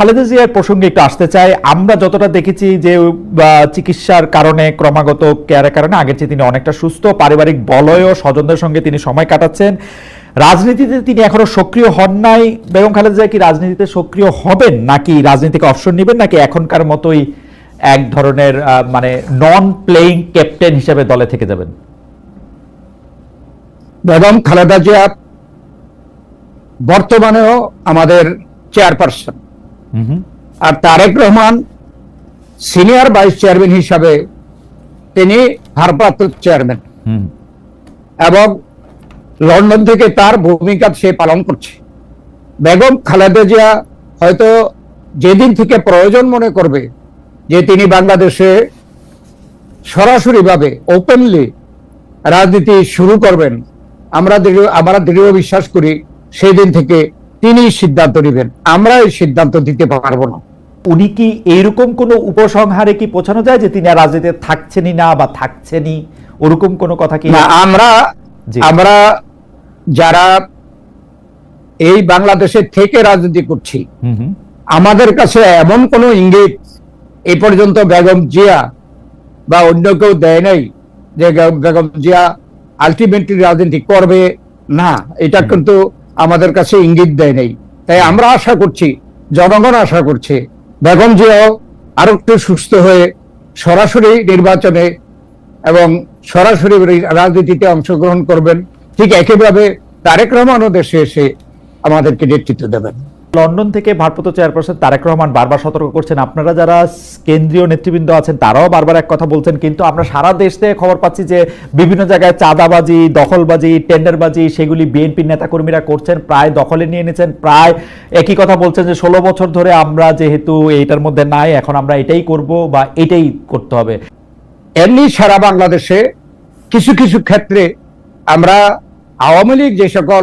খালেদা জিয়ার প্রসঙ্গে একটু আসতে চাই। আমরা যতটা দেখেছি যে চিকিৎসার কারণে, ক্রমাগত কেয়ারের কারণে আগের চেয়ে তিনি অনেকটা সুস্থ। পারিবারিক বলয়ও স্বজনদের সঙ্গে তিনি সময় কাটাচ্ছেন। রাজনীতিতে তিনি এখনও সক্রিয় হন নাই। বেগম খালেদা জিয়া কি রাজনীতিতে সক্রিয় হবেন, নাকি রাজনীতিকে অপশন নেবেন, নাকি এখনকার মতোই এক ধরনের মানে নন প্লেইং ক্যাপ্টেন হিসেবে দলে থেকে যাবেন? বেগম খালেদা জিয়া বর্তমানেও আমাদের চেয়ারপারসন আর Tarique Rahman senior vice chairman হিসাবে তিনি ভারপ্রাপ্ত চেয়ারম্যান। এবং লন্ডন থেকে তার ভূমিকা সে পালন করছে। বেগম খালেদা জিয়া হয়তো যেদিন থেকে প্রয়োজন মনে করবে যে তিনি বাংলাদেশে সরাসরিভাবে ওপেনলি রাজনীতি শুরু করবেন আমরা দৃঢ় আমরা দৃঢ় বিশ্বাস করি সেই দিন থেকে তিনি সিদ্ধান্ত নেবেন। আমরা এই সিদ্ধান্ত দিতে পারব না। উনি কি এইরকম কোনো উপসংহারে কি পৌঁছানো যায় যে তিনি আর রাজনীতিতে থাকছেনই না বা থাকছেনই? ওরকম কোনো কথা কি? না আমরা আমরা যারা এই বাংলাদেশে থেকে রাজনীতি করছি আমাদের কাছে এমন কোনো ইঙ্গিত এই পর্যন্ত বেগম জিয়া বা অন্য কেউ দেয় নাই যে বেগম জিয়া আলটিমেটলি রাজনীতি করবে না। এটা কিন্তু আমাদের কাছে ইঙ্গিত দেয় নাই। তাই আমরা আশা করছি, জনগণ আশা করছে, বেগম জিয়াও আরও একটু সুস্থ হয়ে সরাসরি নির্বাচনে এবং সরাসরি রাজনীতিতে অংশগ্রহণ করবেন, ঠিক একইভাবে তারেক রহমানও দেশে এসে আমাদেরকে নেতৃত্ব দেবেন। লন্ডন থেকে ভারপ্রাপ্ত চেয়ারপারসন তারেক রহমান বারবার সতর্ক করছেন। আপনারা যারা কেন্দ্রীয় নেতৃবৃন্দ আছেন, তারাও বারবার এক কথা বলছেন, কিন্তু আমরা সারা দেশ থেকে খবর পাচ্ছি যে, বিভিন্ন জায়গায় চাঁদাবাজি, দখলবাজি, টেন্ডারবাজি, সেগুলি বিএনপির নেতাকর্মীরা করছেন, প্রায় দখলে নিয়ে নিয়েছেন প্রায় একই কথা বলছেন যে, ষোলো বছর ধরে আমরা যেহেতু এইটার মধ্যে নাই, এখন আমরা এটাই করব বা এটাই করতে হবে। এমনি সারা বাংলাদেশে কিছু কিছু ক্ষেত্রে আমরা আওয়ামী লীগ যে সকল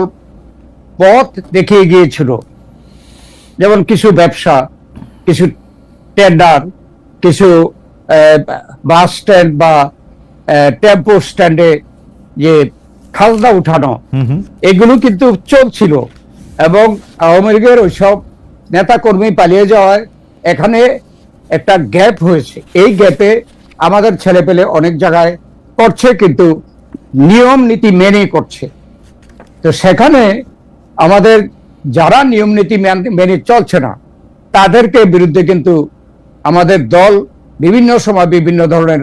পথ দেখিয়ে গিয়েছিল যেমন কিছু ব্যবসা কিছু টেন্ডার কিছু বাস স্ট্যান্ড বা টেম্পো স্ট্যান্ডে যে খাজনা উঠানো এগুলো কিন্তু চলছিল এবং আওয়ামী লীগের ওইসব নেতা কর্মী পালিয়ে যাওয়ায় এখানে একটা গ্যাপ হয়েছে। এই গ্যাপে আমাদের ছেলেপেলে অনেক জায়গায় করছে কিন্তু নিয়ম নীতি মেনে করছে। তো সেখানে আমাদের যারা নিয়ম নীতি মেনে চলছে না তাদেরকে বিরুদ্ধে কিন্তু আমাদের দল বিভিন্ন সময় বিভিন্ন ধরনের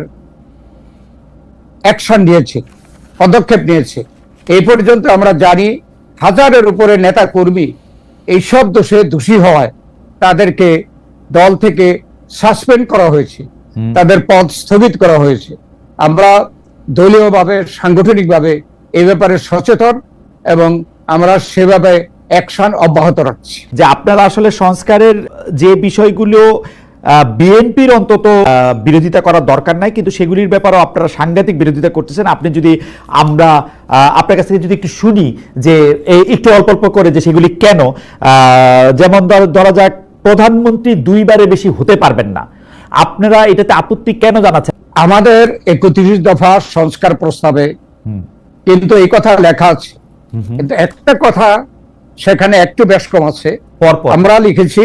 অ্যাকশন নিয়েছে পদক্ষেপ নিয়েছে। এই পর্যন্ত আমরা জানি হাজারের উপরে নেতা কর্মী এইসব দোষে দোষী হওয়ায় তাদেরকে দল থেকে সাসপেন্ড করা হয়েছে তাদের পদ স্থগিত করা হয়েছে। আমরা দলীয়ভাবে সাংগঠনিকভাবে এই ব্যাপারে সচেতন এবং আমরা সেভাবে অ্যাকশন অব্যাহত রাখছি। যে আপনারা আসলে সংস্কারের যে বিষয়গুলো বিএনপির অন্তত বিরোধিতা করার দরকার নাই কিন্তু সেগুলির ব্যাপারেও আপনারা সাংঘাতিক বিরোধিতা করতেছেন। আপনি যদি আমরা আপনার কাছ থেকে যদি একটু শুনি যে একটু অল্প অল্প করে যে সেগুলি কেন আহ, যেমন ধর- ধরা যাক প্রধানমন্ত্রী দুইবারে বেশি হতে পারবেন না। আপনারা এটাতে আপত্তি কেন জানাচ্ছেন? আমাদের একত্রিশ দফা সংস্কার প্রস্তাবে কিন্তু এই কথা লেখা আছে। কিন্তু একটা কথা সেখানে একটু বেশ কম আছে। পরপর। আমরা লিখেছি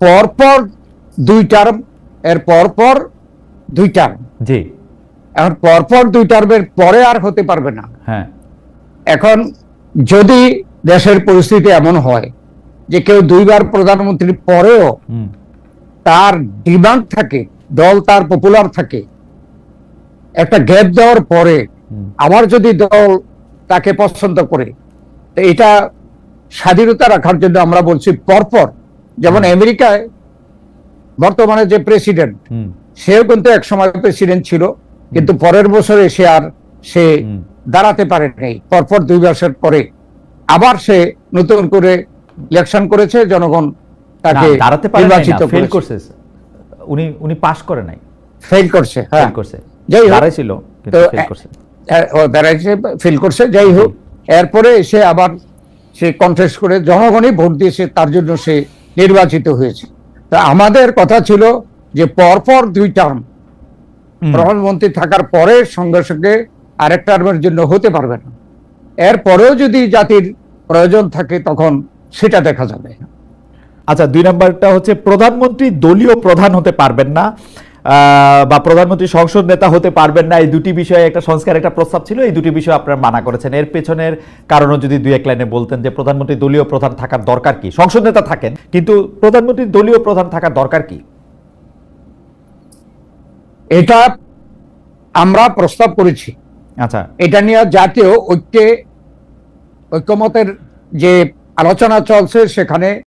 পরপর দুই টার্ম এর পরপর দুই টার্ম। জি। এখন পরপর দুই টার্মের পরে আর হতে পারবে না। হ্যাঁ। এখন যদি দেশের পরিস্থিতি এমন হয় যে কেউ দুইবার প্রধানমন্ত্রীর পরেও তার ডিমান্ড থাকে দল তার পপুলার থাকে একটা গ্যাপ দেওয়ার পরে। আবার যদি দল তাকে পছন্দ করে তো এটা স্বাধীনতা রাখার জন্য আমরা বলছি পরপর। যেমন আমেরিকায় বর্তমানে যে প্রেসিডেন্ট সেও কিন্তু এক সময় প্রেসিডেন্ট ছিল কিন্তু পরের বছরে সে আর সে দাঁড়াতে পারে নাই পরপর দুই বছর পরে আবার সে নতুন করে ইলেকশন করেছে জনগণ তাকে দাঁড়াতে পারে নির্বাচিত ফেল করেছে। উনি উনি পাশ করে নাই। ফেল করছে হ্যাঁ। করছে। যাই হোক, দাঁড়াইছিল কিন্তু ফেল করছে। দাঁড়াইছে ফেল করছে যাই হোক। এরপরে সে আবার সে কন্টেস্ট করে জনগণই ভোট দিয়েছে তার জন্য সে নির্বাচিত হয়েছে। তা আমাদের কথা ছিল যে পরপর দুই টার্ম প্রধানমন্ত্রী থাকার পরে সঙ্গে সঙ্গে আরেক টার্মের জন্য হতে পারবে না। এরপরেও যদি জাতির প্রয়োজন থাকে তখন সেটা দেখা যাবে। আচ্ছা দুই নম্বরটা হচ্ছে প্রধানমন্ত্রী দলীয় প্রধান হতে পারবেন না। বা প্রধানমন্ত্রী সংসদ নেতা হতে পারবেন না। এই দুটি বিষয়ে একটা সংস্কার একটা প্রস্তাব ছিল। এই দুটি বিষয় আপনারা মানা করেছেন। এর পেছনের কারণও যদি দুই এক লাইনে বলতেন যে প্রধানমন্ত্রী দলীয় প্রধান থাকার দরকার কি? সংসদ নেতা থাকেন কিন্তু প্রধানমন্ত্রী দলীয় প্রধান থাকার দরকার কি? এটা আমরা প্রস্তাব করেছি। আচ্ছা। এটা নিয়ে জাতীয় ঐক্যে ঐক্যমতের যে আলোচনা চলছে সেখানে